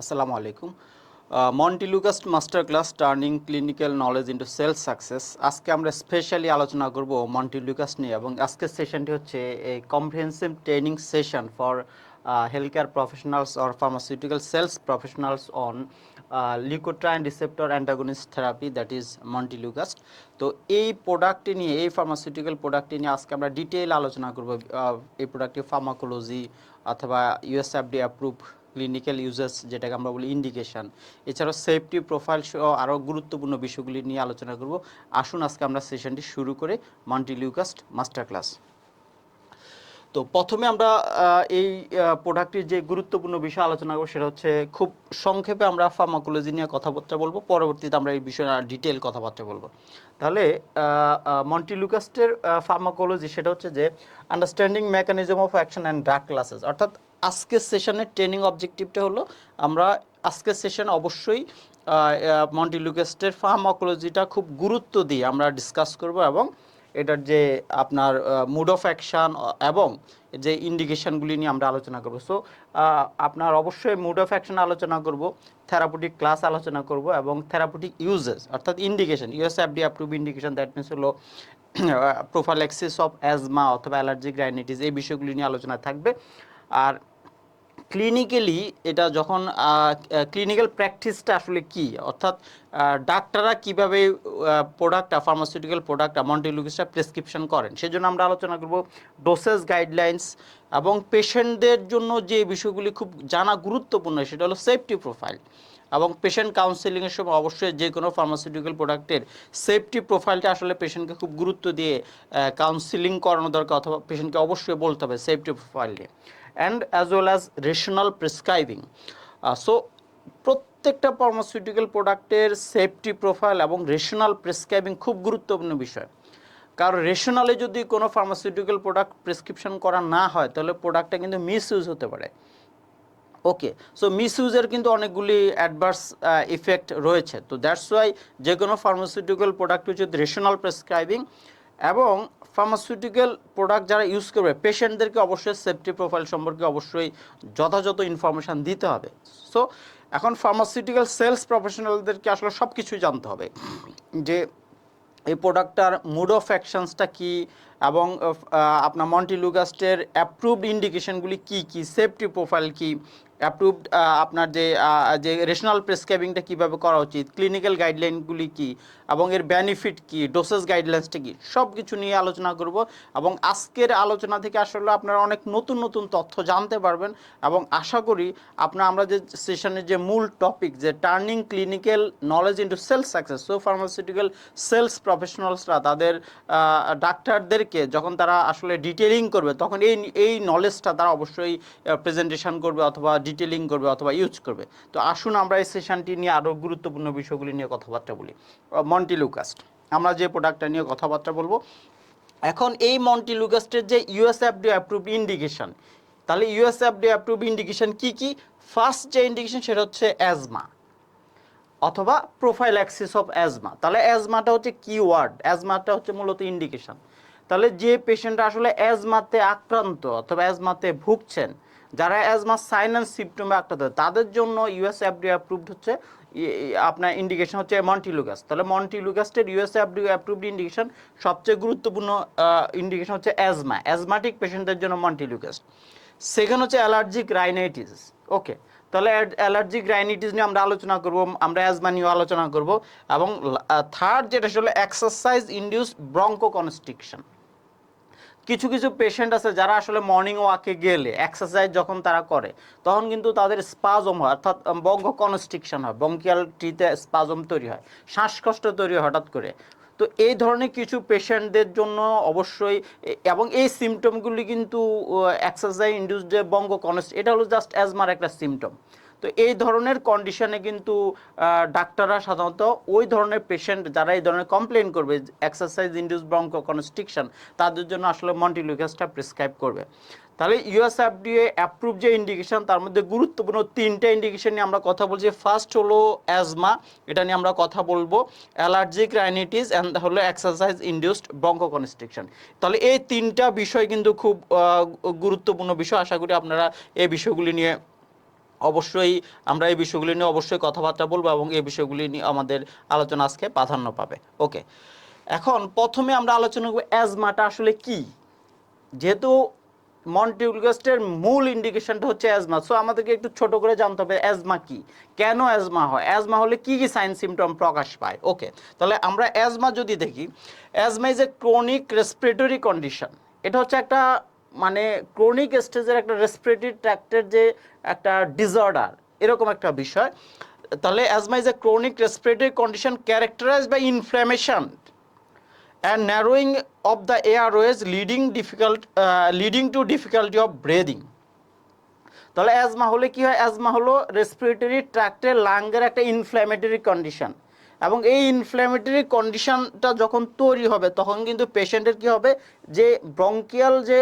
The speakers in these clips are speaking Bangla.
আসসালামু আলাইকুম। Monti master class turning clinical knowledge into sales success. আজকে আমরা স্পেশালি আলোচনা করব মন্টি নিয়ে এবং আজকের সেশনটি হচ্ছে এই comprehensive training session for health care professionals or pharmaceutical sales professionals on leukotriene receptor antagonist therapy that is montelukast তো এই প্রোডাক্টটি নিয়ে, এই ফার্মাসিউটিক্যাল প্রোডাক্টটি নিয়ে আজকে আমরা ডিটেইল আলোচনা করব এই প্রোডাক্টটি ফার্মাকোলজি অথবা ইউএসএফডি অ্যাপ্রুভ ক্লিনিক্যাল ইউজেস যেটাকে আমরা বলি ইন্ডিকেশন এছাড়াও সেফটি প্রোফাইল সহ আরও গুরুত্বপূর্ণ বিষয়গুলি নিয়ে আলোচনা করব। আসুন আজকে আমরা সেশনটি শুরু করে মাল্টিলিউকাস্ট মাস্টার ক্লাস তো প্রথমে আমরা এই প্রোডাক্টের যে গুরুত্বপূর্ণ বিষয় আলোচনা করব সেটা হচ্ছে খুব সংক্ষেপে আমরা ফার্মাকোলজি নিয়ে কথাবার্তা বলব। পরবর্তীতে আমরা এই বিষয়ে ডিটেল কথাবার্তা বলব। তাহলে মন্টিলুকাস্টের ফার্মাকোলজি সেটা হচ্ছে যে understanding mechanism of action and drug classes অর্থাৎ আজকের সেশনের ট্রেনিং অবজেক্টিভটা হলো, আমরা আজকের সেশন অবশ্যই মন্টিলুকাস্টের ফার্মাকোলজিটা খুব গুরুত্ব দিয়ে আমরা ডিসকাস করব এবং এটার যে আপনার মুড অফ অ্যাকশান এবং যে ইন্ডিকেশনগুলি নিয়ে আমরা আলোচনা করব। সো আপনার অবশ্যই মুড অফ অ্যাকশন আলোচনা করব থেরাপুটিক ক্লাস আলোচনা করব এবং থেরাপুটিক ইউজেস অর্থাৎ indication US FDA approve indication that means হলো প্রোফাইলেক্সিস অফ অ্যাজমা অথবা অ্যালার্জিক রাইনাইটিস এই বিষয়গুলি নিয়ে আলোচনা থাকবে। আর ক্লিনিক্যালি এটা যখন ক্লিনিক্যাল প্র্যাকটিসটা আসলে কি? অর্থাৎ ডাক্তাররা কীভাবে প্রোডাক্ট ফার্মাসিউটিক্যাল প্রোডাক্ট মন্টিলুকিসটা প্রেসক্রিপশন করেন? সেজন্য আমরা আলোচনা করব ডোসেস গাইডলাইন্স এবং পেশেন্টদের জন্য যে বিষয়গুলি খুব জানা গুরুত্বপূর্ণ, সেটা হলো সেফটি প্রোফাইল এবং পেশেন্ট কাউন্সেলিংয়ের সময় অবশ্যই যে কোনো ফার্মাসিউটিক্যাল প্রোডাক্টের সেফটি প্রোফাইলটা আসলে পেশেন্টকে খুব গুরুত্ব দিয়ে কাউন্সিলিং করানো দরকার অথবা পেশেন্টকে অবশ্যই বলতে হবে সেফটি প্রোফাইল নিয়ে and as well as rational prescribing so প্রত্যেকটা ফার্মাসিউটিক্যাল প্রোডাক্টের সেফটি প্রোফাইল এবং রেশনাল প্রেসক্রাইবিং খুব গুরুত্বপূর্ণ বিষয়। কারণ রেশনালে যদি কোনো ফার্মাসিউটিক্যাল প্রোডাক্ট প্রেসক্রিপশন করা না হয়, তাহলে প্রোডাক্টটা কিন্তু মিস ইউজ হতে পারে। ওকে সো মিস ইউজের কিন্তু অনেকগুলি অ্যাডভার্স ইফেক্ট রয়েছে। তো দ্যাটস ওয়াই যে কোনো ফার্মাসিউটিক্যাল প্রোডাক্ট হচ্ছে রেশনাল প্রেসক্রাইবিং এবং ফার্মাসিউটিক্যাল প্রোডাক্ট যারা ইউজ করবে পেশেন্টদেরকে অবশ্যই সেফটি প্রোফাইল সম্পর্কে অবশ্যই যথাযথ ইনফরমেশান দিতে হবে। সো এখন ফার্মাসিউটিক্যাল সেলস প্রফেশনালদেরকে আসলে সব কিছুই জানতে হবে যে এই প্রোডাক্টটার মুড অফ অ্যাকশনসটা কী এবং আপনার মন্টিলুগাস্টের অ্যাপ্রুভড ইন্ডিকেশনগুলি কী কী? সেফটি প্রোফাইল কী? অ্যাপ্রুভড আপনার যে যে রেশনাল প্রেসক্রাইবিংটা কীভাবে করা উচিত? ক্লিনিক্যাল গাইডলাইনগুলি কী? এবং এর বেনিফিট কী? ডোসেস গাইডলাইন্সটা কী? সব কিছু নিয়ে আলোচনা করব এবং আজকের আলোচনা থেকে আসলে আপনারা অনেক নতুন নতুন তথ্য জানতে পারবেন এবং আশা করি আপনার আমরা যে সেশনের যে মূল টপিক যে turning clinical knowledge into sales success so pharmaceutical sales প্রফেশনালসরা তাদের আহ, ডাক্তারদেরকে যখন তারা আসলে ডিটেলিং করবে, তখন এই এই নলেজটা তারা অবশ্যই প্রেজেন্টেশন করবে অথবা ডিটেলিং করবে অথবা ইউজ করবে। তো আসুন আমরা এই সেশনটি নিয়ে আরও গুরুত্বপূর্ণ বিষয়গুলি নিয়ে কথাবার্তা বলি। মন্টি লুকাস্ট আমরা যে প্রোডাক্টটা নিয়ে কথাবার্তা বলব, এখন এই মন্টি লুকাস্টের যে ইউএসএফডি অ্যাপ্রুভ ইন্ডিকেশন তাহলে ইউএসএফডি অ্যাপ্রুভ ইন্ডিকেশন কি কি? ফার্স্ট যে ইন্ডিকেশন সেটা হচ্ছে অ্যাজমা অথবা প্রোফাইল অ্যাক্সিস অফ অ্যাজমা তাহলে অ্যাজমাটা হচ্ছে কিওয়ার্ড অ্যাজমাটা হচ্ছে মূলত ইন্ডিকেশন তাহলে যে পেশেন্টরা আসলে অ্যাজমাতে আক্রান্ত অথবা অ্যাজমাতে ভুগছেন, যারা অ্যাজমা সাইন অ্যান্ড আক্রান্ত, তাদের জন্য ইউএস এফডি অ্যাপ্রুভড হচ্ছে আপনার ইন্ডিকেশন হচ্ছে মন্টিলুগাস তাহলে মন্টিলুগাসের ইউএস এফডি অ্যাপ্রুভড ইন্ডিকেশন সবচেয়ে গুরুত্বপূর্ণ ইন্ডিকেশন হচ্ছে অ্যাজমা অ্যাজমাটিক পেশেন্টদের জন্য মন্টিলুগাস সেকেন্ড হচ্ছে অ্যালার্জিক রাইনাইটিস ওকে তাহলে অ্যালার্জিক রাইনাইটিস নিয়ে আমরা আলোচনা করব, আমরা অ্যাজমা নিয়েও আলোচনা করব, এবং থার্ড যেটা হলো এক্সারসাইজ ইন্ডিউস ব্রঙ্কো কনস্ট্রিকশন কিছু কিছু পেশেন্ট আছে যারা আসলে মর্নিং ওয়াকে গেলে এক্সারসাইজ যখন তারা করে, তখন কিন্তু তাদের স্পাজম হয়, অর্থাৎ বঙ্গ কনস্ট্রিকশন হয় বঙ্কিয়াল ট্রিতে স্পাজম তৈরি হয়, শ্বাসকষ্ট তৈরি হয় হঠাৎ করে। তো এই ধরনের কিছু পেশেন্টদের জন্য অবশ্যই এবং এই সিমটমগুলি কিন্তু এক্সারসাইজ ইন্ডিউস বঙ্গ কনস্ট এটা হলো জাস্ট অ্যাজমার একটা সিমটম তো এই ধরনের কন্ডিশনে কিন্তু ডাক্তাররা সাধারণত ওই ধরনের পেশেন্ট যারা এই ধরনের কমপ্লেন করবে এক্সারসাইজ ইন্ডিউস ব্রঙ্কো কনস্ট্রিকশন তাদের জন্য আসলে মন্টিলুকাসটা প্রেসক্রাইব করবে। তাহলে ইউএসএফডিএ অ্যাপ্রুভ যে ইন্ডিকেশন তার মধ্যে গুরুত্বপূর্ণ তিনটা ইন্ডিকেশন নিয়ে আমরা কথা বলছি। ফার্স্ট হলো অ্যাজমা এটা নিয়ে আমরা কথা বলব। অ্যালার্জিক রাইনাইটিস অ্যান্ড হলো এক্সারসাইজ ইন্ডিউসড ব্রঙ্কো কনস্ট্রিকশন তাহলে এই তিনটা বিষয় কিন্তু খুব গুরুত্বপূর্ণ বিষয়। আশা করি আপনারা এই বিষয়গুলি নিয়ে অবশ্যই আমরা এই বিষয়গুলি নিয়ে অবশ্যই কথাবার্তা বলব এবং এই বিষয়গুলি নিয়ে আমাদের আলোচনা আজকে প্রাধান্য পাবে। ওকে। এখন প্রথমে আমরা আলোচনা করব অ্যাজমাটা আসলে কি? যেহেতু মন্টিউলগাস্টের মূল ইন্ডিকেশনটা হচ্ছে অ্যাজমা সো আমাদেরকে একটু ছোট করে জানতে হবে অ্যাজমা কি? কেন অ্যাজমা হয়? অ্যাজমা হলে কি কি সাইন সিমটম প্রকাশ পায়? ওকে। তাহলে আমরা অ্যাজমা যদি দেখি, asthma is a chronic respiratory condition এটা হচ্ছে একটা মানে ক্রনিক স্টেজের একটা রেসপিরেটরি ট্র্যাক্টের যে একটা ডিসঅর্ডার এরকম একটা বিষয়। তাহলে asthma is a chronic respiratory condition characterise by inflammation and narrowing of the leading difficult uh, leading to difficulty of breathing. তাহলে অ্যাজমা হলে কি হয়? অ্যাজমা হলো রেসপিরেটরি ট্র্যাক্টের লাঙ্গের একটা ইনফ্ল্যামেটরি কন্ডিশন এবং এই ইনফ্ল্যামেটরি কন্ডিশনটা যখন তৈরি হবে, তখন কিন্তু পেশেন্টের কি হবে? যে ব্রঙ্কিয়াল যে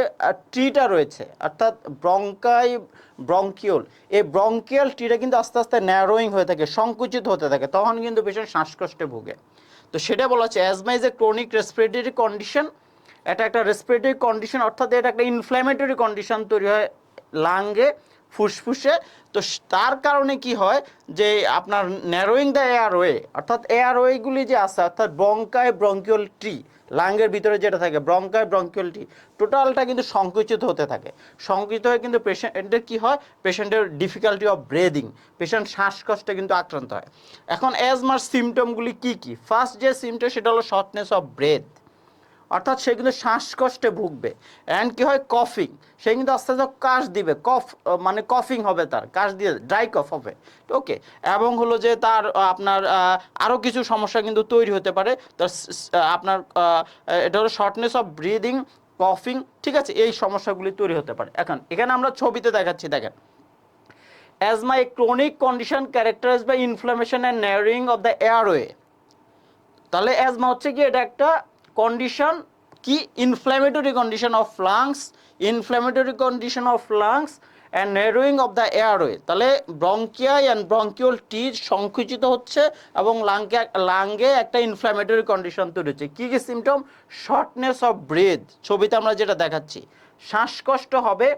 ট্রিটা রয়েছে, অর্থাৎ ব্রঙ্কাই ব্রঙ্কিওল এই ব্রঙ্কিয়াল ট্রিটা কিন্তু আস্তে আস্তে ন্যারোয়িং হয়ে থাকে, সংকুচিত হতে থাকে, তখন কিন্তু পেশেন্ট শ্বাসকষ্টে ভুগে। তো সেটা বলা হচ্ছে asthma is a chronic respiratory condition এটা একটা রেসপিরেটরি কন্ডিশন অর্থাৎ এটা একটা ইনফ্ল্যামেটরি কন্ডিশন তৈরি হয় লাঙ্গে ফুসফুসে, তো তার কারণে কি হয় যে আপনার ন্যারোয়িং দ্য এয়ারওয়ে অর্থাৎ এয়ারওয়েগুলি যে আছে, অর্থাৎ ব্রঙ্কায় ব্রঙ্কিওল ট্রি লাঙ্গের ভিতরে যেটা থাকে ব্রঙ্কায় ব্রঙ্কিওল ট্রি টোটালটা কিন্তু সংকুচিত হতে থাকে। সংকুচিত হয়ে কিন্তু পেশেন্টের কি হয়? পেশেন্টের ডিফিকাল্টি অফ ব্রেদিং পেশেন্ট শ্বাসকষ্টে কিন্তু আক্রান্ত হয়। এখন অ্যাজমার সিমটমগুলি কি কি? ফার্স্ট যে সিমটম সেটা হলো শর্টনেস অফ ব্রেথ অর্থাৎ সে কিন্তু শ্বাসকষ্টে ভুগবে। অ্যান্ড কি হয়? কফিং সে কিন্তু আস্তে আস্তে কাশ দিবে। কফ মানে কফিং হবে তার। কাশ দিয়ে ড্রাই কফ হবে। ওকে এবং হলো যে তার আপনার আরও কিছু সমস্যা কিন্তু তৈরি হতে পারে। তার আপনার এটা হলো শর্টনেস অফ ব্রিদিং কফিং ঠিক আছে? এই সমস্যাগুলি তৈরি হতে পারে। এখন, এখানে আমরা ছবিতে দেখাচ্ছি, দেখেন। Asthma a chronic condition characterise by inflammation and narrowing of the airway তাহলে অ্যাজমা হচ্ছে কি? এটা একটা কন্ডিশন কি inflammatory condition of lungs inflammatory condition of lungs and narrowing of the airway তাহলে ব্রঙ্কিয়া অ্যান্ড ব্রঙ্কিওল টি সংকুচিত হচ্ছে এবং লাংকে লাঙ্গে একটা ইনফ্ল্যামেটরি কন্ডিশন তৈরি হচ্ছে। কী কী সিমটম শর্টনেস অফ ব্রেথ ছবিতে আমরা যেটা দেখাচ্ছি। শ্বাসকষ্ট হবে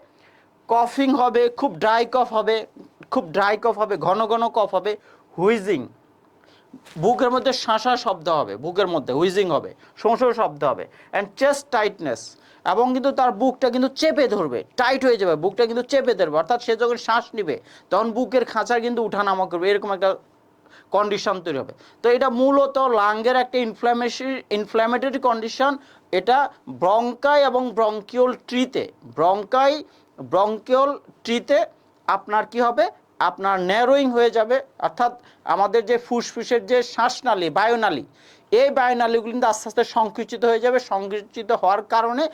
কফিং হবে, খুব ড্রাই কফ হবে, খুব ড্রাই কফ হবে, ঘন ঘন কফ হবে হুইজিং বুকের মধ্যে শাঁসা শব্দ হবে, বুকের মধ্যে হুইজিং হবে শোঁ শব্দ হবে অ্যান্ড চেস্ট টাইটনেস এবং কিন্তু তার বুকটা কিন্তু চেপে ধরবে টাইট হয়ে যাবে, বুকটা কিন্তু চেপে ধরবে, অর্থাৎ সে যখন শ্বাস নিবে, তখন বুকের খাঁচা কিন্তু উঠানামা করবে, এরকম একটা কন্ডিশন তৈরি হবে। তো এটা মূলত লাঙ্গের একটা ইনফ্ল্যামেশন ইনফ্ল্যামেটরি কন্ডিশন এটা ব্রঙ্কাই এবং ব্রঙ্কিওল ট্রিতে ব্রঙ্কাই ব্রঙ্কিওল ট্রিতে আপনার কি হবে? আপনার ন্যারোয়িং হয়ে যাবে, অর্থাৎ আমাদের যে ফুসফুসের যে শ্বাসনালী, বায়ুনালী, এই বায়ুনালীগুলো কিন্তু আস্তে আস্তে সংকুচিত হয়ে যাবে। সংকুচিত হওয়ার কারণে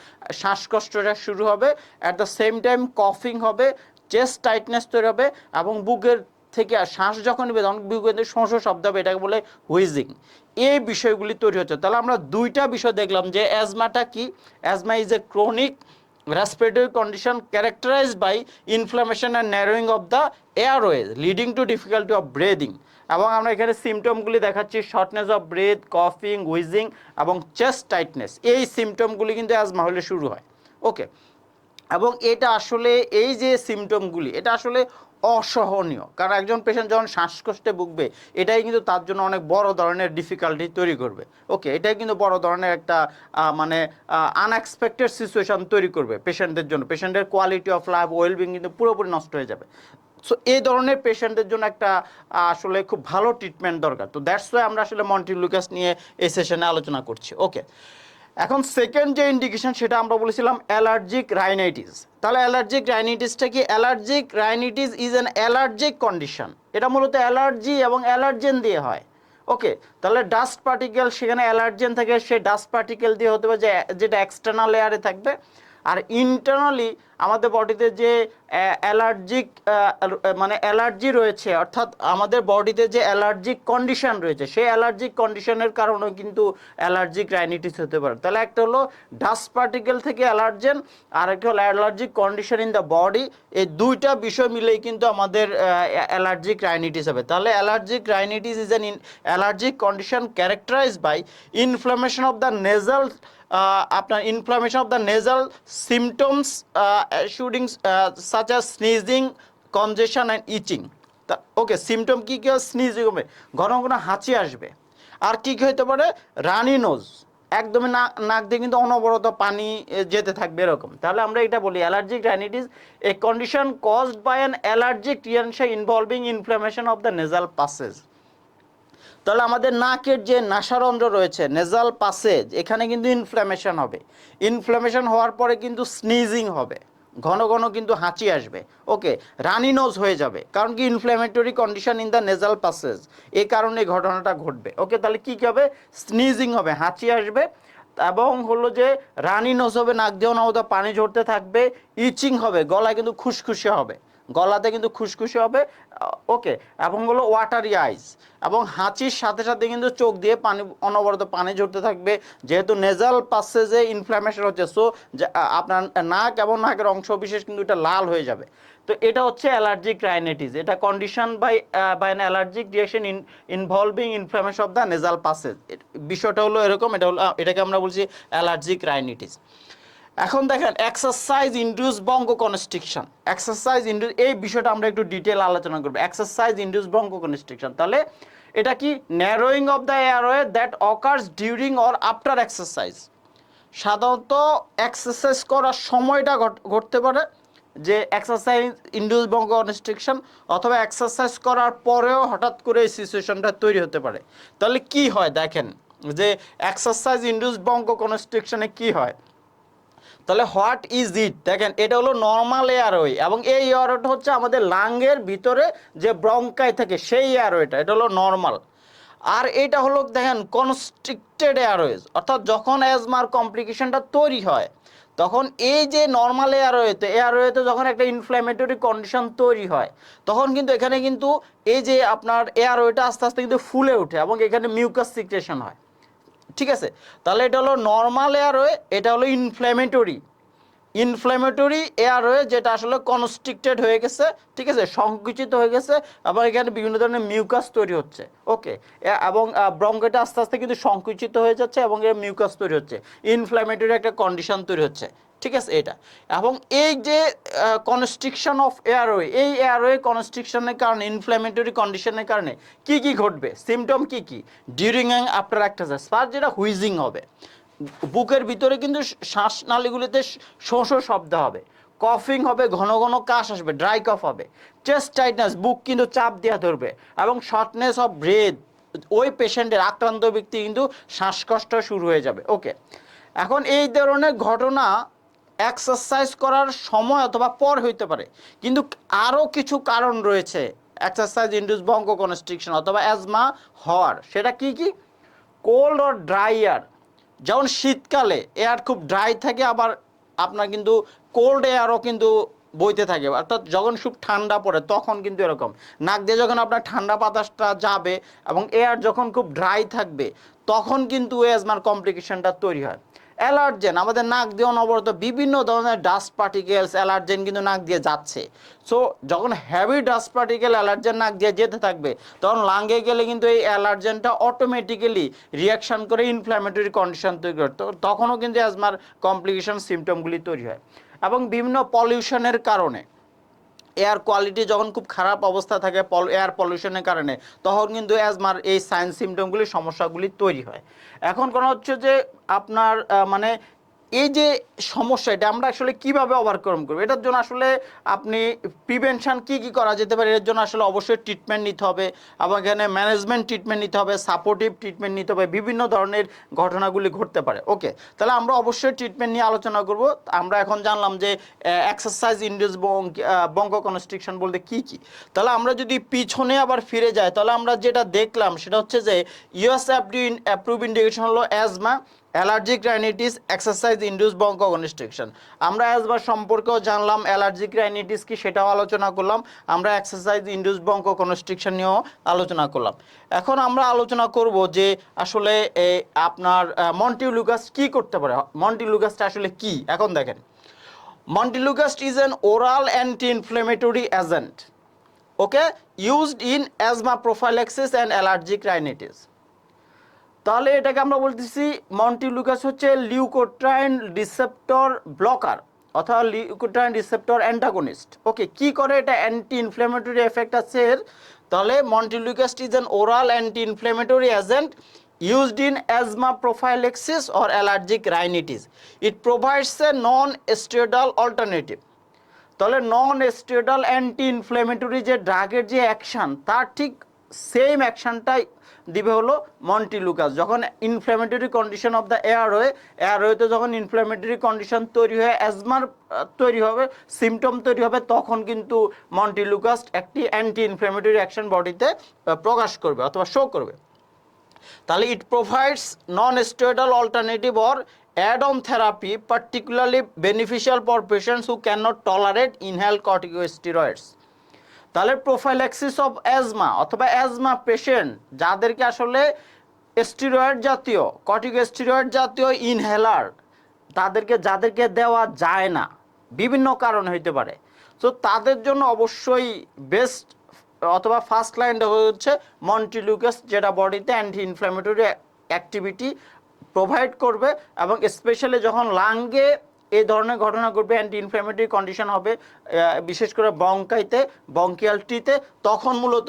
শ্বাসকষ্টটা শুরু হবে অ্যাট দ্য সেম টাইম কফিং হবে চেস্ট টাইটনেস তৈরি হবে এবং বুকের থেকে শ্বাস যখন নেবে তখন বুকের শোঁ শব্দ হবে, এটাকে বলে হুইজিং এই বিষয়গুলি তৈরি হচ্ছে। তাহলে আমরা দুইটা বিষয় দেখলাম যে অ্যাজমাটা কি? Asthma is a chronic respiratory condition characterized by inflammation and narrowing of the airways leading to difficulty of breathing এবং আমরা এখানে সিমটমগুলি দেখাচ্ছি শর্টনেস অফ ব্রেথ কফিং উইজিং এবং চেস্ট টাইটনেস এই সিমটমগুলি কিন্তু অ্যাজমা হলে শুরু হয় ওকে এবং এটা আসলে এই যে সিমটমগুলি এটা আসলে অসহনীয়। কারণ একজন পেশেন্ট যখন শ্বাসকষ্টে ভুগবে, এটাই কিন্তু তার জন্য অনেক বড় ধরনের ডিফিকাল্টি তৈরি করবে। ওকে এটাই কিন্তু বড় ধরনের একটা মানে আনএক্সপেক্টেড সিচুয়েশন তৈরি করবে পেশেন্টদের জন্য। পেশেন্টের কোয়ালিটি অফ লাইফ ওয়েলবিং কিন্তু পুরোপুরি নষ্ট হয়ে যাবে। সো এই ধরনের পেশেন্টের জন্য একটা আসলে খুব ভালো ট্রিটমেন্ট দরকার। তো দ্যাটস ওয়াই আমরা আসলে মন্টিলুকাস নিয়ে এই সেশনে আলোচনা করছি। ওকে এখন সেকেন্ড যে ইন্ডিকেশন সেটা আমরা বলেছিলাম অ্যালার্জিক রাইনাইটিস তাহলে অ্যালার্জিক রাইনাইটিসটা কি? Allergic rhinitis is an allergic condition এটা মূলত অ্যালার্জি এবং অ্যালার্জেন দিয়ে হয়। ওকে তাহলে ডাস্ট পার্টিকেল সেখানে অ্যালার্জেন থাকে সে ডাস্ট পার্টিকেল দিয়ে হতে পারে যেটা এক্সটার্নাল লেয়ারে থাকবে। আর ইন্টারনালি আমাদের বডিতে যে অ্যালার্জিক মানে অ্যালার্জি রয়েছে, অর্থাৎ আমাদের বডিতে যে অ্যালার্জিক কন্ডিশন রয়েছে, সেই অ্যালার্জিক কন্ডিশনের কারণেও কিন্তু অ্যালার্জিক রাইনিটিস হতে পারে। তাহলে একটা হলো ডাস্ট পার্টিকেল থেকে অ্যালার্জেন আর একটা হলো allergic condition in the body এই দুইটা বিষয় মিলেই কিন্তু আমাদের অ্যালার্জিক রাইনিটিস হবে। তাহলে allergic rhinitis is an allergic condition characterize by inflammation of the nasal আপনার inflammation of the nasal symptoms শুডিং such আর sneezing congestion and itching okay symptom কী কী স্নিজিং হবে, ঘন ঘন হাঁচি আসবে। আর কী কী হতে পারে? রানি নোজ একদমই না, নাক দিয়ে কিন্তু অনবরত পানি যেতে থাকবে এরকম। তাহলে আমরা এটা বলি allergic rhinitis a condition caused by an allergic reaction involving inflammation of the nasal passage তাহলে আমাদের নাকের যে নাসারন্ধ্র রয়েছে নেজাল পাসেজ এখানে কিন্তু ইনফ্ল্যামেশন হবে। ইনফ্ল্যামেশন হওয়ার পরে কিন্তু স্নিজিং হবে। ঘন ঘন কিন্তু হাঁচি আসবে। ওকে রানি নোজ হয়ে যাবে। কারণ কি? Inflammatory condition in the nasal passage এ কারণে ঘটনাটা ঘটবে। ওকে তাহলে কি কি হবে? স্নিজিং হবে, হাঁচি আসবে। এবং হলো যে রানি নোজ হবে, নাক দিয়ে অনাবত পানি ঝরতে থাকবে। ইচিং হবে, গলায় কিন্তু খুশখুশি হবে। গলাতে কিন্তু খুশখুশি হবে ওকে এবং হলো ওয়াটারি আইস এবং হাঁচির সাথে সাথে কিন্তু চোখ দিয়ে পানি, অনবরত পানি ঝরতে থাকবে, যেহেতু নেজাল পাসেজে ইনফ্লামেশন হচ্ছে সো আপনার নাক এবং নাকের অংশ বিশেষ কিন্তু এটা লাল হয়ে যাবে। তো এটা হচ্ছে অ্যালার্জিক রাইনাইটিস এটা condition by by an allergic reaction in involving inflammation of the nasal passage বিষয়টা হলো এরকম, এটা হলো এটাকে আমরা বলছি অ্যালার্জিক রাইনাইটিস এখন দেখেন exercise induced bronchoconstriction exercise induced এই বিষয়টা আমরা একটু ডিটেল আলোচনা করব। এক্সারসাইজ ইন্ডিউস বঙ্গ কনস্ট্রিকশন তাহলে, এটা কি narrowing of the airway that occurs during or after exercise সাধারণত এক্সারসাইজ করার সময়টা ঘট- ঘটতে পারে, যে এক্সারসাইজ ইন্ডিউস বঙ্গ কনস্ট্রিকশন অথবা এক্সারসাইজ করার পরেও হঠাৎ করে এই সিচুয়েশনটা তৈরি হতে পারে। তাহলে কি হয় দেখেন, যে এক্সারসাইজ ইন্ডিউস বঙ্গ কনস্ট্রিকশনে কি হয়? তাহলে হোয়াট ইজ ইট? দেখেন, এটা হলো নর্মাল এয়ারওয়ে এবং এই এয়ারওয়েটা হচ্ছে আমাদের লাঙ্গের ভিতরে যে ব্রঙ্কাই থাকে, সেই এয়ারওয়েটা এটা হলো নর্মাল আর এটা হলো, দেখেন কনস্ট্রিক্টেড এয়ারওয়েজ অর্থাৎ যখন অ্যাজমার কমপ্লিকেশনটা তৈরি হয়, তখন এই যে নর্মাল এয়ারওয়েতে এয়ারওয়েতে যখন একটা ইনফ্ল্যামেটরি কন্ডিশন তৈরি হয়, তখন কিন্তু এখানে কিন্তু এই যে আপনার এয়ারওয়েটা আস্তে আস্তে কিন্তু ফুলে ওঠে এবং এখানে মিউকাস সিক্রেশন হয়। ঠিক আছে? তাহলে এটা হলো নর্মাল এয়ারওয়ে এটা হলো ইনফ্ল্যামেটরি ইনফ্ল্যামেটরি এয়ারওয়ে যেটা আসলে কনস্ট্রিক্টেড হয়ে গেছে, ঠিক আছে? সংকুচিত হয়ে গেছে এবং এখানে বিভিন্ন ধরনের মিউকাস তৈরি হচ্ছে। ওকে এবং ব্রঙ্কটা আস্তে আস্তে কিন্তু সংকুচিত হয়ে যাচ্ছে এবং এর মিউকাস তৈরি হচ্ছে। ইনফ্ল্যামেটরি একটা কন্ডিশন তৈরি হচ্ছে। ঠিক আছে, এটা। এবং এই যে কনস্ট্রিকশন অফ এয়ারওয়ে এই এয়ারওয়ে কনস্ট্রিকশনের কারণে ইনফ্ল্যামেটরি কন্ডিশনের কারণে কি কি ঘটবে? সিমটম কি কি? During and after exercise first যেটা হুইজিং হবে। বুকের ভিতরে কিন্তু শ্বাসনালীগুলিতে শোঁ শোঁ শব্দ হবে। কফিং হবে, ঘন ঘন কাশ আসবে ড্রাই কফ হবে। চেস্ট টাইটনেস বুক কিন্তু চাপ দেওয়া ধরবে। এবং শর্টনেস অফ ব্রেথ ওই পেশেন্টের আক্রান্ত ব্যক্তি কিন্তু শ্বাসকষ্ট শুরু হয়ে যাবে। ওকে এখন এই ধরনের ঘটনা এক্সারসাইজ করার সময় অথবা পর হইতে পারে। কিন্তু আরও কিছু কারণ রয়েছে এক্সারসাইজ ইন্ডিউস বঙ্ক কনস্ট্রিকশন অথবা অ্যাজমা হওয়ার। সেটা কি কি? কোল্ড অর ড্রাই এয়ার যেমন শীতকালে এয়ার খুব ড্রাই থাকে, আবার আপনার কিন্তু কোল্ড এয়ারও কিন্তু বইতে থাকে। অর্থাৎ যখন খুব ঠান্ডা পড়ে, তখন কিন্তু এরকম। নাক দিয়ে যখন আপনার ঠান্ডা বাতাসটা যাবে এবং এয়ার যখন খুব ড্রাই থাকবে, তখন কিন্তু এজমার কমপ্লিকেশনটা তৈরি হয়। অ্যালার্জেন, আমাদের নাক দিয়ে অনবরত বিভিন্ন ধরনের ডাস্ট পার্টিকেলস অ্যালার্জেন কিন্তু নাক দিয়ে যাচ্ছে। সো যখন হ্যাভি ডাস্ট পার্টিকেল অ্যালার্জেন নাক দিয়ে যেতে থাকবে, তখন লাঙ্গে গেলে কিন্তু এই অ্যালার্জেনটা অটোমেটিক্যালি রিয়াকশান করে ইনফ্ল্যামেটরি কন্ডিশন তৈরি করে তখনও কিন্তু অ্যাজমার কমপ্লিকেশন সিমটমগুলি তৈরি হয়। এবং বিভিন্ন পলিউশনের কারণে এয়ার কোয়ালিটি যখন খুব খারাপ অবস্থা থাকে এয়ার পলিউশনের কারণে, তখন কিন্তু অ্যাজমার এই সাইন সিমটমগুলি সমস্যাগুলি তৈরি হয়। এখন কোনো হচ্ছে যে, আপনার মানে এই যে সমস্যা, এটা আমরা আসলে কীভাবে ওভারকাম করব? এটার জন্য আসলে আপনি প্রিভেনশন কি কি করা যেতে পারে? এর জন্য আসলে অবশ্যই ট্রিটমেন্ট নিতে হবে এবং এখানে ম্যানেজমেন্ট ট্রিটমেন্ট নিতে হবে সাপোর্টিভ ট্রিটমেন্ট নিতে হবে, বিভিন্ন ধরনের ঘটনাগুলি ঘটতে পারে। ওকে তাহলে আমরা অবশ্যই ট্রিটমেন্ট নিয়ে আলোচনা করব। আমরা এখন জানলাম যে এক্সারসাইজ ইন্ডিউস বঙ্ক কনস্ট্রিকশন বলতে কি কি? তাহলে আমরা যদি পিছনে আবার ফিরে যাই, তাহলে আমরা যেটা দেখলাম সেটা হচ্ছে যে ইউএসএফডি অ্যাপ্রুভ ইন্ডিকেশন হলো asthma allergic rhinitis exercise induce bronchoconstriction আমরা অ্যাজমা সম্পর্কেও জানলাম অ্যালার্জিক রাইনিটিস কি সেটাও আলোচনা করলাম। আমরা এক্সারসাইজ ইন্ডিউস বঙ্ক কনস্ট্রিকশন নিয়েও আলোচনা করলাম। এখন আমরা আলোচনা করব যে আসলে এ, আপনার মন্টিলুকাস কি করতে পারে? মন্টিলুকাসটা আসলে কি? এখন দেখেন। Montelukast is an oral anti inflammatory agent okay used in asthma prophylaxis and allergic rhinitis তাহলে এটাকে আমরা বলতেছি মন্টিলুকাস হচ্ছে লিউকোট্রাইন রিসেপ্টর ব্লকার অথবা লিউকোট্রাইন রিসেপ্টর অ্যান্টাগনিস্ট ওকে কি করে এটা অ্যান্টি ইনফ্ল্যামেটরি এফেক্ট আছে এর তাহলে montelukast is an oral anti inflammatory agent used in asthma prophylaxis or allergic rhinitis. It provides a non-steroidal alternative. তাহলে নন স্টেরয়েডাল অ্যান্টি ইনফ্লেমেটরি যে ড্রাগের যে অ্যাকশন তার ঠিক সেম অ্যাকশনটাই দিবে হলো মন্টিলুকাস যখন inflammatory condition of the airway এয়ারওয়েতে যখন ইনফ্ল্যামেটরি কন্ডিশন তৈরি হয়ে অ্যাজমার তৈরি হবে সিমটম তৈরি হবে, তখন কিন্তু মন্টিলুকাস একটি অ্যান্টি ইনফ্ল্যামেটরি অ্যাকশন বডিতে প্রকাশ করবে অথবা শো করবে। তাহলে it provides non steroidal alternative or add on therapy particularly beneficial for patients who can not tolerate inhale corticosteroids তাহলে প্রোফাইল্যাক্সিস অফ অ্যাজমা অথবা অ্যাজমা পেশেন্ট যাদেরকে আসলে স্টিরয়েড জাতীয় কর্টিকোস্টিরয়েড জাতীয় ইনহেলার তাদেরকে, যাদেরকে দেওয়া যায় না, বিভিন্ন কারণ হইতে পারে। তো তাদের জন্য অবশ্যই বেস্ট অথবা ফার্স্ট লাইনটা হচ্ছে মন্টিলুকাস যেটা বডিতে অ্যান্টি ইনফ্ল্যামেটরি অ্যাক্টিভিটি প্রোভাইড করবে এবং স্পেশালি যখন লাঙ্গে এই ধরনের ঘটনা ঘটবে অ্যান্টি ইনফ্ল্যামেটরি কন্ডিশন হবে বিশেষ করে বঙ্কাইতে বঙ্কিয়ালটিতে তখন মূলত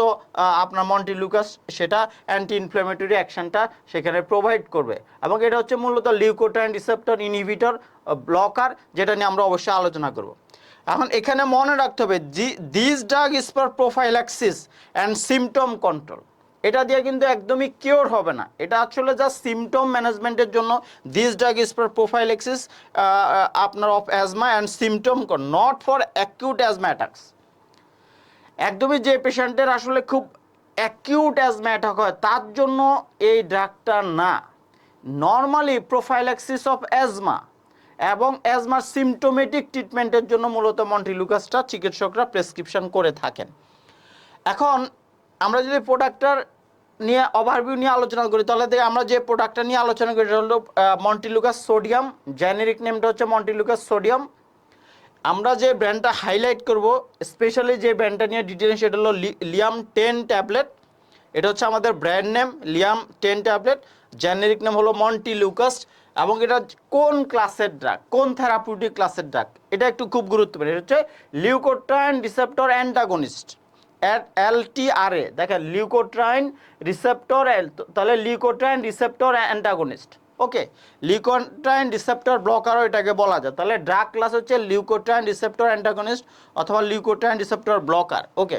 আপনার মন্টি লুকাস সেটা অ্যান্টি ইনফ্ল্যামেটরি অ্যাকশনটা সেখানে প্রোভাইড করবে। এবং এটা হচ্ছে মূলত লিউকোট্রাইন রিসেপ্টর ইনহিবিটর ব্লকার যেটা নিয়ে আমরা অবশ্যই আলোচনা করব। এখন এখানে মনে রাখতে হবে this drug is for prophylaxis and symptom control এটা দিয়ে কিন্তু একদমই কিওর হবে না। এটা আসলে জাস্ট সিমটম ম্যানেজমেন্টের জন্য this drug is for prophylaxis আপনার of asthma and symptom not for acute asthma attacks একদমই যে পেশেন্টের আসলে খুব অ্যাকিউট অ্যাজমা অ্যাটাক হয়, তার জন্য এই ড্রাগটা না। নর্মালি প্রোফাইল্যাক্সিস অফ অ্যাজমা এবং অ্যাজমার সিমটোমেটিক ট্রিটমেন্টের জন্য মূলত মন্টিলুকাসটা চিকিৎসকরা প্রেসক্রিপশন করে থাকেন। এখন আমরা যদি প্রোডাক্টটার নিয়ে ওভারভিউ নিয়ে আলোচনা করি, তাহলে দেখে আমরা যে প্রোডাক্টটা নিয়ে আলোচনা করি সেটা হলো মন্টিলুকাস সোডিয়াম জেনেরিক নেমটা হচ্ছে মন্টিলুকাস সোডিয়াম আমরা যে ব্র্যান্ডটা হাইলাইট করব স্পেশালি যে ব্র্যান্ডটা নিয়ে ডিটেল সেটা হলো লিয়াম টেন ট্যাবলেট এটা হচ্ছে আমাদের brand name Liam ten tablet generic name হলো মন্টি লুকাস এবং এটা কোন ক্লাসের ড্রাগ কোন থেরাপিউটিক ক্লাসের ড্রাগ এটা একটু খুব গুরুত্বপূর্ণ। এটা হচ্ছে leukotriene receptor antagonist L T R A দেখেন লিউকোট্রাইন রিসেপ্টর তাহলে leukotriene receptor antagonist okay leukotriene receptor ব্লকারও এটাকে বলা যায়, তাহলে ড্রাগ ক্লাস হচ্ছে লিউকোট্রাইন রিসেপ্টর অ্যান্টাগনিস্ট অথবা leukotriene receptor blocker okay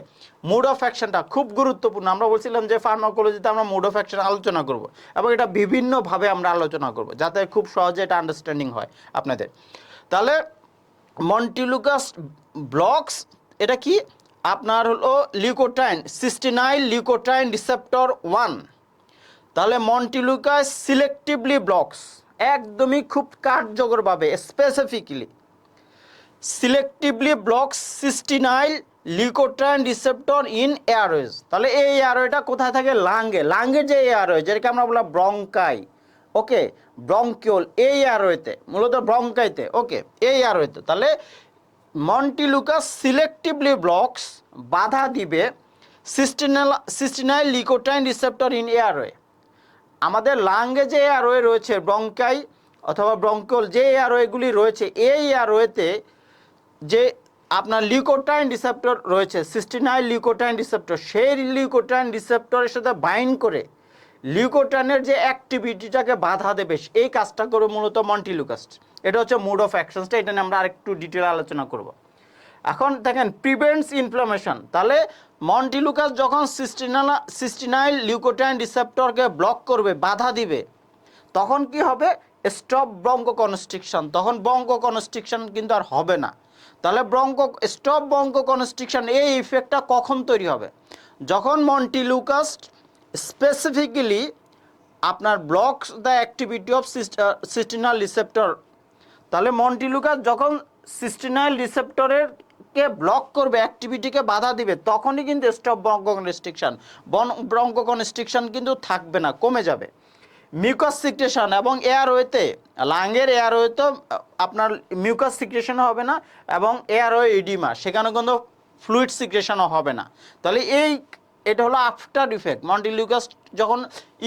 mode of অ্যাকশনটা খুব গুরুত্বপূর্ণ, আমরা বলছিলাম যে ফার্মাকোলজিতে আমরা মুড অফ অ্যাকশন আলোচনা করব এবং এটা বিভিন্নভাবে আমরা আলোচনা করব, যাতে খুব সহজে এটা আন্ডারস্ট্যান্ডিং হয় আপনাদের। তাহলে মন্টিলুকাস ব্লকস এটা কি? আপনার হলো লিউকোট্রাইন সিক্সটি লিউকোট্রাইন রিসেপ্টর ওয়ান। তাহলে মন্টিলুকাস সিলেক্টিভলি ব্লকস, একদমই খুব কার্যকরভাবে specifically selectively blocks cysteinyl leukotriene receptor in airways. তাহলে এই এয়ারওয়েটা কোথায় থাকে? লাঙ্গে। লাঙ্গের যে এয়ারওয়েজ যেটাকে আমরা বললাম ব্রঙ্কাই। ওকে? ব্রঙ্কিওল, এই এয়ারওয়েতে, মূলত ব্রঙ্কাইতে। ওকে? এই এয়ারওয়েতে। তাহলে মন্টিলুকাস সিলেক্টিভলি ব্লকস বাধা দিবে cysteinyl cysteinyl leukotriene receptor in airway. আমাদের লাঙ্গে যে এয়ারওয়ে রয়েছে, ব্রঙ্কাই অথবা ব্রঙ্কল, যে এয়ারওয়েগুলি রয়েছে, এই এয়ারওয়েতে যে আপনার লিকোটাইন রিসেপ্টর রয়েছে, সিস্টিনাইল লিকোটাইন রিসেপ্টর, সেই লিউকোটাইন রিসেপ্টরের সাথে বাইন্ড করে লিউকোটাইনের যে অ্যাক্টিভিটিটাকে বাধা দেবে, এই কাজটা করে মূলত মন্টিলুকাস্ট এটা হচ্ছে মুড অফ অ্যাকশনসটা এটা নিয়ে আমরা আরেকটু ডিটেল আলোচনা করব। এখন দেখেন প্রিভেন্টস ইনফ্লামেশন তাহলে মন্টিলুকাস যখন সিস্টিনালা সিস্টিনাইল লিউকোটাইন রিসেপ্টরকে ব্লক করবে, বাধা দিবে, তখন কি হবে? স্টপ ব্রঙ্ক কনস্ট্রিকশন তখন ব্রঙ্ক কনস্ট্রিকশন কিন্তু আর হবে না। তাহলে ব্রঙ্ক স্টপ ব্রঙ্ক কনস্ট্রিকশন এই ইফেক্টটা কখন তৈরি হবে? যখন মন্টিলুকাস স্পেসিফিক্যালি আপনার blocks the activity of cysteinyl receptor তাহলে মন্টিলুকাস যখন সিস্টিনাইল রিসেপ্টরের কে ব্লক করবে অ্যাক্টিভিটিকে বাধা দিবে, তখনই কিন্তু stop bronchoconstriction bronchoconstriction কিন্তু থাকবে না, কমে যাবে। মিউকাস সিক্রেশন এবং এয়ারওয়েতে লাঙ্গের এয়ারওয়েতে আপনার মিউকাস সিক্রেশনও হবে না এবং এয়ারওয়ে ইডিমা সেখানে কিন্তু ফ্লুইড সিক্রেশনও হবে না। তাহলে এই, এটা হলো আফটার ইফেক্ট মন্টিলিউকাস যখন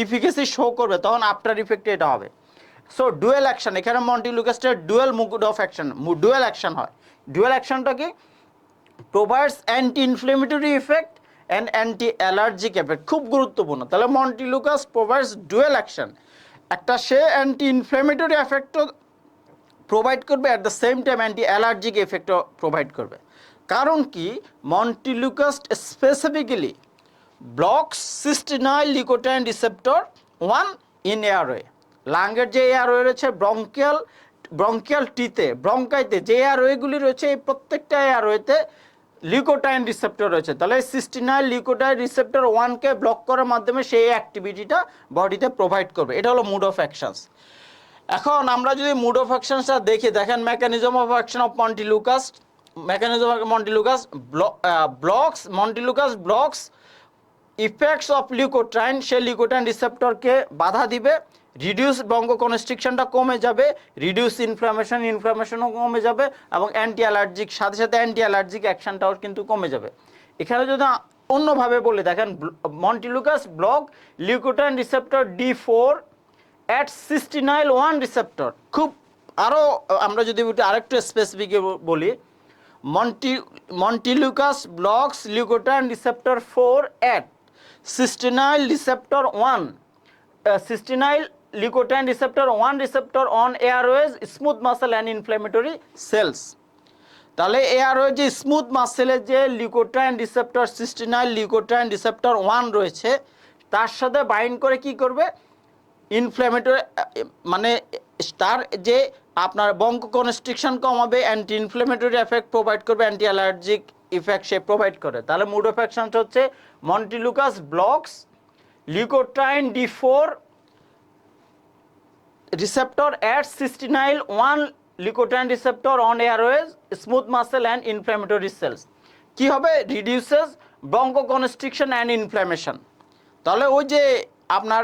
ইফিকেসি শো করবে, তখন আফটার ইফেক্টে এটা হবে। সো ডুয়েল অ্যাকশন এখানে monte মন্টিলুকাস্টের dual mode of action dual action হয়। ডুয়েল অ্যাকশনটা কি? Provides anti inflammatory effect and anti allergic effect খুব গুরুত্বপূর্ণ। তাহলে মন্টিলুকাস প্রোভাইডস ডুয়েল অ্যাকশন একটা সে অ্যান্টি ইনফ্লেমেটরি এফেক্টও প্রোভাইড করবে at the same time anti allergic এফেক্টও provide করবে। কারণ কি? Montelukast specifically blocks cysteinyl leukotriene receptor one in airway লাঙ্গের যে এয়ারওয়ে রয়েছে ব্রঙ্কিয়াল ব্রঙ্কিয়াল টিতে ব্রঙ্কাইতে যে এয়ারওয়েগুলি রয়েছে, এই প্রত্যেকটা এয়ারওয়েতে লিকোটাইন রিসেপ্টর রয়েছে। তাহলে সিস্টিনাইল লিকোটাইন রিসেপ্টর ওয়ানকে ব্লক করার মাধ্যমে সেই অ্যাক্টিভিটিটা বডিতে প্রোভাইড করবে। এটা হলো মুড অফ অ্যাকশনস এখন আমরা যদি মুড অফ অ্যাকশনসটা দেখি, দেখেন mechanism of action of montelukast mechanism of montelukast blocks montelukast blocks effects of leukotriene say leukotriene রিসেপ্টরকে বাধা দিবে। রিডিউস বঙ্গ কনস্ট্রিকশনটা কমে যাবে রিডিউস ইনফ্লামেশন ইনফ্লামেশনও কমে যাবে এবং অ্যান্টি অ্যালার্জিক সাথে সাথে অ্যান্টি অ্যালার্জিক অ্যাকশনটাও কিন্তু কমে যাবে। এখানে যদি অন্যভাবে বলি, দেখেন montelukast block leukotriene receptor D four at cysteinyl one receptor খুব আরও আমরা যদি আরেকটু স্পেসিফিক বলি, monte, montelukast blocks leukotriene receptor four at cysteinyl receptor one cysteinyl leukotriene receptor, one receptor on airways smooth muscle and inflammatory cells তাহলে এয়ারওয়ে যে স্মুথ মাসেলের যে leukotriene receptor cysteinyl leukotriene receptor one রয়েছে, তার সাথে বাইন্ড করে কি করবে? ইনফ্ল্যামেটরি মানে তার যে আপনার বঙ্ক কনস্ট্রিকশন কমাবে অ্যান্টি ইনফ্ল্যামেটরি এফেক্ট প্রোভাইড করবে অ্যান্টি অ্যালার্জিক ইফেক্ট সে প্রোভাইড করে। তাহলে মুড এফেকশনটা হচ্ছে montelukast blocks leukotriene D four receptor at cystinoid 1 leukotriene receptor on airways, smooth muscle and inflammatory cells. কি হবে? রিডিউসেস bronchoconstriction অ্যান্ড ইনফ্ল্যামেশন তাহলে ওই যে আপনার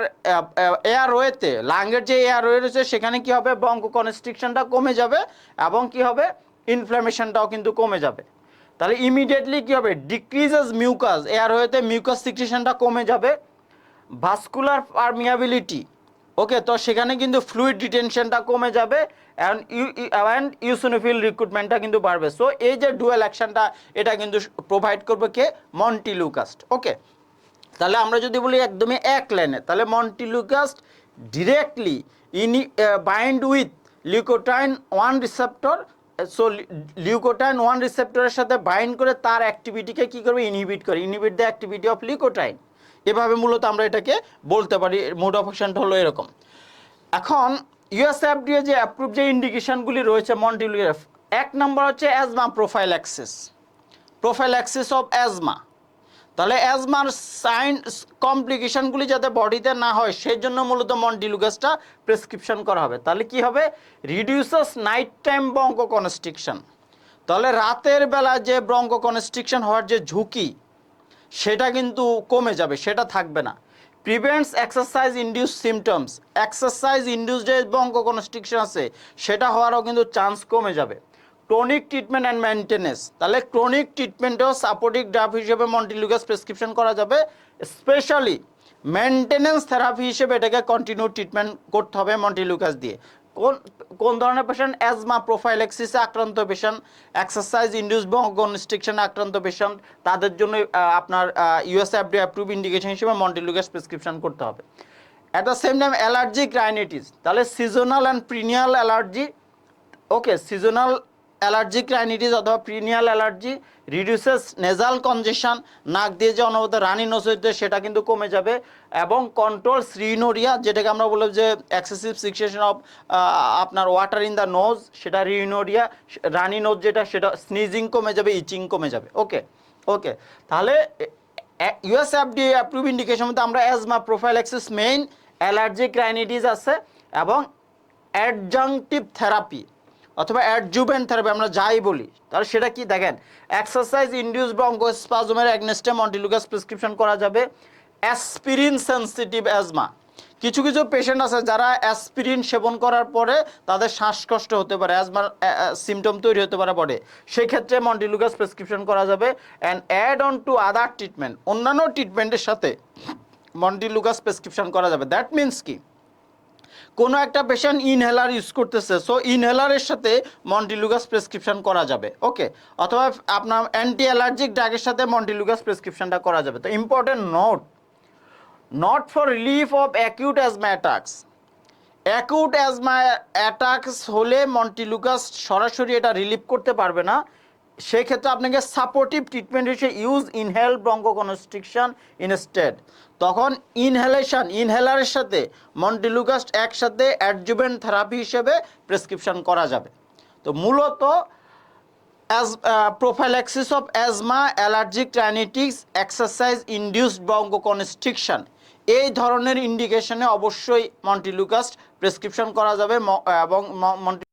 এয়ারওয়েতে লাঙ্গের যে এয়ারওয়ে রয়েছে, সেখানে কি হবে? বঙ্ক কনস্ট্রিকশনটা কমে যাবে এবং কি হবে? ইনফ্ল্যামেশনটাও কিন্তু কমে যাবে। তাহলে ইমিডিয়েটলি কি হবে? ডিক্রিজেস মিউকাস এয়ারওয়েতে মিউকাস সিক্রেশনটা কমে যাবে। ভাস্কুলার পারমিয়াবিলিটি ওকে তো সেখানে কিন্তু ফ্লুইড ডিটেনশনটা কমে যাবে অ্যান্ড অ্যান্ড ইউসোনোফিল রিক্রুটমেন্টটা কিন্তু বাড়বে। সো এই যে ডুয়েল অ্যাকশনটা এটা কিন্তু প্রোভাইড করবে কে? মন্টিলুকাস্ট ওকে তাহলে আমরা যদি বলি একদমই এক লাইনে তাহলে মন্টিলুকাস্ট ডিরেক্টলি ইনি bind with leukotriene one receptor so leukotriene one রিসেপ্টরের সাথে বাইন্ড করে তার অ্যাক্টিভিটিকে কী করবে? ইনহিবিট করে। Inhibit the activity of leukotriene এভাবে মূলত আমরা এটাকে বলতে পারি মোড অফ অ্যাকশনটা হলো এরকম। এখন ইউএসএফডিএ যে অ্যাপ্রুভ যে ইন্ডিকেশনগুলি রয়েছে মন্টিলুয়ার এক নম্বর হচ্ছে asthma prophylaxis prophylaxis of asthma তাহলে অ্যাজমার সাইন কমপ্লিকেশনগুলি যাতে বডিতে না হয় সেই জন্য মূলত মন্টিলুগাসটা প্রেসক্রিপশন করা হবে। তাহলে কি হবে? Reduces night time bronchoconstriction তাহলে রাতের বেলা যে ব্রঙ্ক কনস্ট্রিকশন হওয়ার যে ঝুঁকি সেটা কিন্তু কমে যাবে, সেটা থাকবে না। Prevents exercise induce symptoms exercise induce যে বঙ্ক কনস্ট্রিকশন আছে, সেটা হওয়ারও কিন্তু চান্স কমে যাবে। ক্রনিক ট্রিটমেন্ট অ্যান্ড মেনটেনেন্স তাহলে ক্রনিক ট্রিটমেন্টেও সাপোর্টিভ ড্রাফ হিসেবে মন্টিলুগাস প্রেসক্রিপশন করা যাবে। স্পেশালি মেনটেনেন্স থেরাপি হিসেবে এটাকে কন্টিনিউ ট্রিটমেন্ট করতে হবে মন্টিলুকাস দিয়ে। কোন কোন ধরনের পেশেন্ট অ্যাজমা প্রোফাইলেক্সিসে আক্রান্ত পেশেন্ট এক্সারসাইজ ইন্ডিউস কনস্ট্রিকশনে আক্রান্ত পেশেন্ট তাদের জন্য আপনার ইউএস এফডি অ্যাপ্রুভ ইন্ডিকেশন হিসেবে মন্টিলুগাস প্রেসক্রিপশন করতে হবে। At the same time allergic rhinitis তাহলে seasonal and perennial allergy okay seasonal allergic rhinitis অথবা perennial allergy, reduces nasal congestion নাক দিয়ে যে অনবরত রানি হইতে সেটা কিন্তু কমে যাবে এবং কন্ট্রোল শ্রিনোরিয়া যেটাকে আমরা বলব যে এক্সেসিভ সিক্সেশন অফ আপনার ওয়াটার ইন দ্য নোজ সেটা রিনোরিয়া রানি নোজ যেটা, সেটা স্নিজিং কমে যাবে ইচিং কমে যাবে। ওকে ওকে তাহলে ইউএসএফডি অ্যাপ্রুভ ইন্ডিকেশন মধ্যে আমরা asthma prophylaxis main allergic rhinitis আছে এবং অ্যাডজাংটিভ থেরাপি অথবা অ্যাডজুভেন্ট থেরাপি আমরা যাই বলি, তাহলে সেটা কি? দেখেন এক্সারসাইজ ইন্ডিউস ব্রঙ্কোস্পাজমের অ্যাগনেস্টে মন্টিলুকাস প্রেসক্রিপশন করা যাবে। অ্যাসপিরিন সেন্সিটিভ অ্যাজমা কিছু কিছু পেশেন্ট আছে যারা অ্যাসপিরিন সেবন করার পরে তাদের শ্বাসকষ্ট হতে পারে অ্যাজমার সিমটম তৈরি হতে পারে পরে সেক্ষেত্রে মন্টিলুকাস প্রেসক্রিপশন করা যাবে। And add on to other treatment অন্যান্য ট্রিটমেন্টের সাথে মন্টিলুকাস প্রেসক্রিপশন করা যাবে। দ্যাট মিন্স কি? কোনো একটা পেশেন্ট ইনহেলার ইউজ করতেছে সো ইনহেলারের সাথে মন্টিলুগাস প্রেসক্রিপশন করা যাবে ওকে অথবা আপনার অ্যান্টি অ্যালার্জিক ড্রাগের সাথে মন্টিলুগাস প্রেসক্রিপশনটা করা যাবে। তো important note not for relief of acute asthma attacks acute asthma attacks হলে মন্টিলুগাস সরাসরি এটা রিলিফ করতে পারবে না। সেক্ষেত্রে আপনাকে সাপোর্টিভ ট্রিটমেন্ট হিসেবে ইউজ ইনহেল ব্রঙ্কোকনস্ট্রিকশন ইনস্টেড তখন ইনহেলেশন ইনহেলারের সাথে মন্টিলুকাস্ট একসাথে অ্যাডজুভেন্ট থেরাপি হিসেবে প্রেসক্রিপশন করা যাবে। তো মূলত as prophylaxis of asthma allergic rhinitis exercise induced bronchoconstriction এই ধরনের ইন্ডিকেশনে অবশ্যই মন্টিলুকাস্ট প্রেসক্রিপশন করা যাবে এবং মন্টি